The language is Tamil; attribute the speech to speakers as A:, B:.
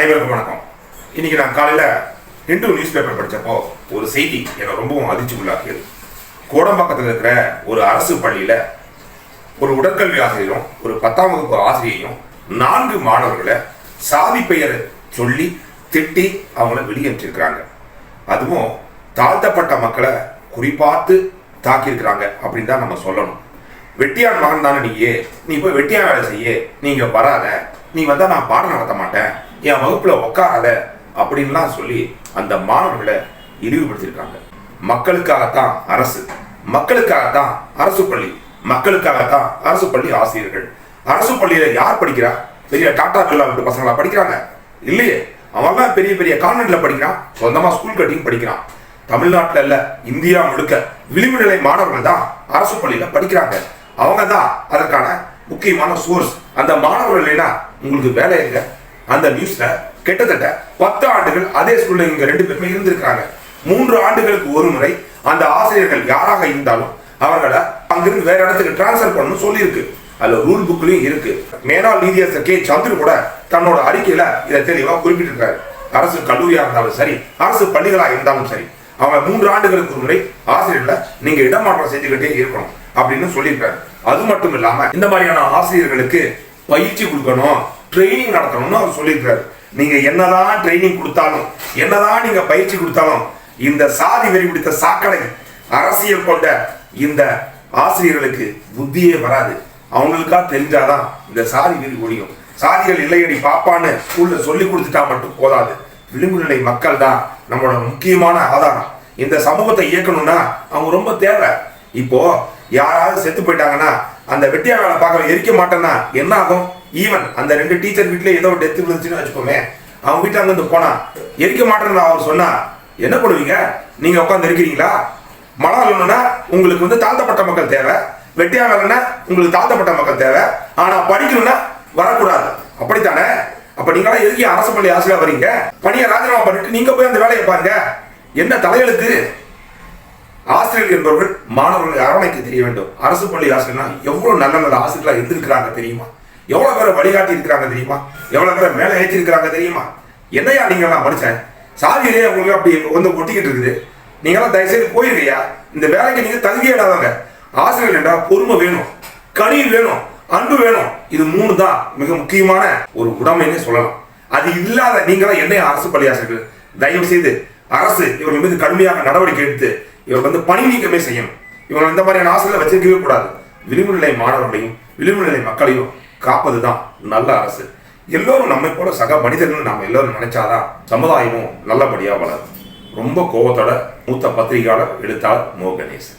A: அனைவருக்கும் வணக்கம். இன்னைக்கு நான் காலையில் இந்து நியூஸ் பேப்பர் படித்தப்போ ஒரு செய்தி என்னை ரொம்பவும் அதிர்ச்சிக்குள்ளாக்கியது கோடம்பாக்கத்தில் இருக்கிற ஒரு அரசு பள்ளியில் ஒரு உடற்கல்வி ஆசிரியரும் ஒரு பத்தாம் வகுப்பு ஆசிரியையும் நான்கு மாணவர்களை சாதி பெயரை சொல்லி திட்டி அவங்கள வெளியேற்றிருக்கிறாங்க. அதுவும் தாழ்த்தப்பட்ட மக்களை குறிப்பாத்து தாக்கியிருக்கிறாங்க அப்படின்னு தான் நம்ம சொல்லணும். வெட்டியான் மகன் தானே நீயே. நீ போய் வெட்டியான் வேலை செய்ய. நீங்கள் வராத. நீ வந்தால் நான் பாடம் நடத்த மாட்டேன். என் வகுப்புல உட்காராத அப்படின்லாம் சொல்லி அந்த மாணவர்களை இழிவுபடுத்தியிருக்காங்க. மக்களுக்காகத்தான் அரசு மக்களுக்காகத்தான் அரசு பள்ளி மக்களுக்காகத்தான் அரசு பள்ளி ஆசிரியர்கள். அரசு பள்ளியில யார் படிக்கிறா? பெரிய டாடா பில்லா விட்டு பசங்களா படிக்கிறாங்க? இல்லையே. அவன் பெரிய பெரிய கான்வென்ட்ல படிக்கிறான். சொந்தமா ஸ்கூல் கட்டிங் படிக்கிறான். தமிழ்நாட்டில் இல்ல இந்தியா முழுக்க விளிம்பு நிலை மாணவர்கள் தான் அரசு பள்ளியில படிக்கிறாங்க. அவங்க தான் அதற்கான முக்கியமான சோர்ஸ் அந்த மாணவர்கள் இல்லைன்னா உங்களுக்கு வேலை இல்லை அந்த நியூஸ்ல கிட்டத்தட்ட பத்து ஆண்டுகள் அதே ஸ்கூல்ல இவங்க ரெண்டு பேருமே இருந்திருக்காங்க மூன்று ஆண்டுகளுக்கு ஒரு முறை அந்த ஆசிரியர்கள் யாராக இருந்தாலும் அவர்களை அங்கிருந்து வேற இடத்துக்கு டிரான்ஸ்ஃபர் பண்ணணும் சொல்லியிருக்கு. அதுல ரூல் புக்லயும் இருக்கு. மேலாள் நீதியரசர் கே. சந்திர கூட தன்னோட அறிக்கையில இதை தெளிவா குறிப்பிட்டிருக்காரு. அரசு கல்லூரியா இருந்தாலும் சரி அரசு பள்ளிகளா இருந்தாலும் சரி அவங்க மூன்று ஆண்டுகளுக்கு ஒரு முறை ஆசிரியர்களை நீங்க இடமாற்றம் செஞ்சுக்கிட்டே இருக்கணும் அப்படின்னு சொல்லியிருக்காரு. அது மட்டும் இல்லாம இந்த மாதிரியான ஆசிரியர்களுக்கு பயிற்சி கொடுக்கணும். ட்ரைனிங் நடத்தணும்னு அவர் சொல்லியிருக்காரு நீங்க என்னதான் ட்ரைனிங் கொடுத்தாலும் என்னதான் நீங்க பயிற்சி கொடுத்தாலும் இந்த சாதி வெறி பிடித்த சாக்கடை அரசியல் கொண்ட இந்த ஆசிரியர்களுக்கு புத்தியே வராது. அவங்களுக்கா தெரிஞ்சாதான் இந்த சாதி வெறி ஒழியும். சாதிகள் இல்லையடி பாப்பான்னு ஸ்கூல்ல சொல்லி கொடுத்துட்டா மட்டும் போதாது. விளிம்பு நிலை மக்கள் தான் நம்மளோட முக்கியமான ஆதாரம். இந்த சமூகத்தை இயக்கணும்னா அவங்க ரொம்ப தேவை. இப்போ யாராவது செத்து போயிட்டாங்கன்னா அந்த வெட்டியா வேலை பார்க்க எரிக்க மாட்டேன்னா என்ன ஆகும்? ஈவன் அந்த ரெண்டு டீச்சர் வீட்டில் ஏதோ டெத்து விழுந்துச்சுன்னு வச்சுக்கோமே அவங்க வீட்டில் அங்கேருந்து போனா எரிக்க மாட்டேன்னு அவர் சொன்னா என்ன பண்ணுவீங்க? நீங்கள் உட்காந்து இருக்கிறீங்களா? மழை வேணும்னா உங்களுக்கு வந்து தாழ்த்தப்பட்ட மக்கள் தேவை. வெட்டியா வேணும்னா உங்களுக்கு தாழ்த்தப்பட்ட மக்கள் தேவை. ஆனால் படிக்கணும்னா வரக்கூடாது. அப்படித்தானே? அப்போ நீங்களாம் எதுக்கு அரசு பள்ளி ஆசிரியர் வரீங்க? பணியை ராஜினாமா பண்ணிட்டு நீங்கள் போய் அந்த வேலையை பாருங்க. என்ன தலையெழுத்து? ஆசிரியர்கள் என்பவர்கள் மாணவர்களை அரவணைக்க தெரிய வேண்டும். அரசு பள்ளி ஆசிரியர்னா எவ்வளோ நல்ல நல்ல ஆசிரியர்களாக இருந்திருக்கிறாங்க தெரியுமா? எவ்வளவு பேரை வழிகாட்டி இருக்கிறாங்க தெரியுமா? எவ்வளவு பேரை மேலே ஏற்றிருக்கிறாங்க தெரியுமா? என்னையா நீங்களாம் படிச்சேன் சாதியிலே உங்களுக்கு அப்படி வந்து ஒட்டிக்கிட்டு இருக்குது. நீங்களாம் தயவுசெய்து போயிருக்கையா இந்த வேலைக்கு நீங்க தகுதியே இல்லாதவங்க. ஆசிரியர் என்றால் பொறுமை வேணும். கனிவு வேணும். அன்பு வேணும். இது மூணு தான் மிக முக்கியமான ஒரு உடமைன்னு சொல்லலாம். அது இல்லாத நீங்களாம் என்னைய அரசு பள்ளி ஆசிரியர்கள் தயவு செய்து அரசு இவர்கள் மீது கடுமையாக நடவடிக்கை எடுத்து இவர் வந்து பணி நீக்கமே செய்யணும். இவங்க இந்த மாதிரியான ஆசிரியர்களை வச்சிருக்கவே கூடாது. விளிம்பு நிலை மாணவர்களையும் விளிம்பு நிலை மக்களையும் காப்பது தான் நல்ல அரசு. எல்லோரும் நம்மை போல சக மனிதர்கள் நாம் எல்லோரும் நினைச்சாதான் சமுதாயமும் நல்லபடியாக வளரும். ரொம்ப கோபத்தோட மூத்த பத்திரிகையாளர் எழுத்தாளர் மோ கணேசன்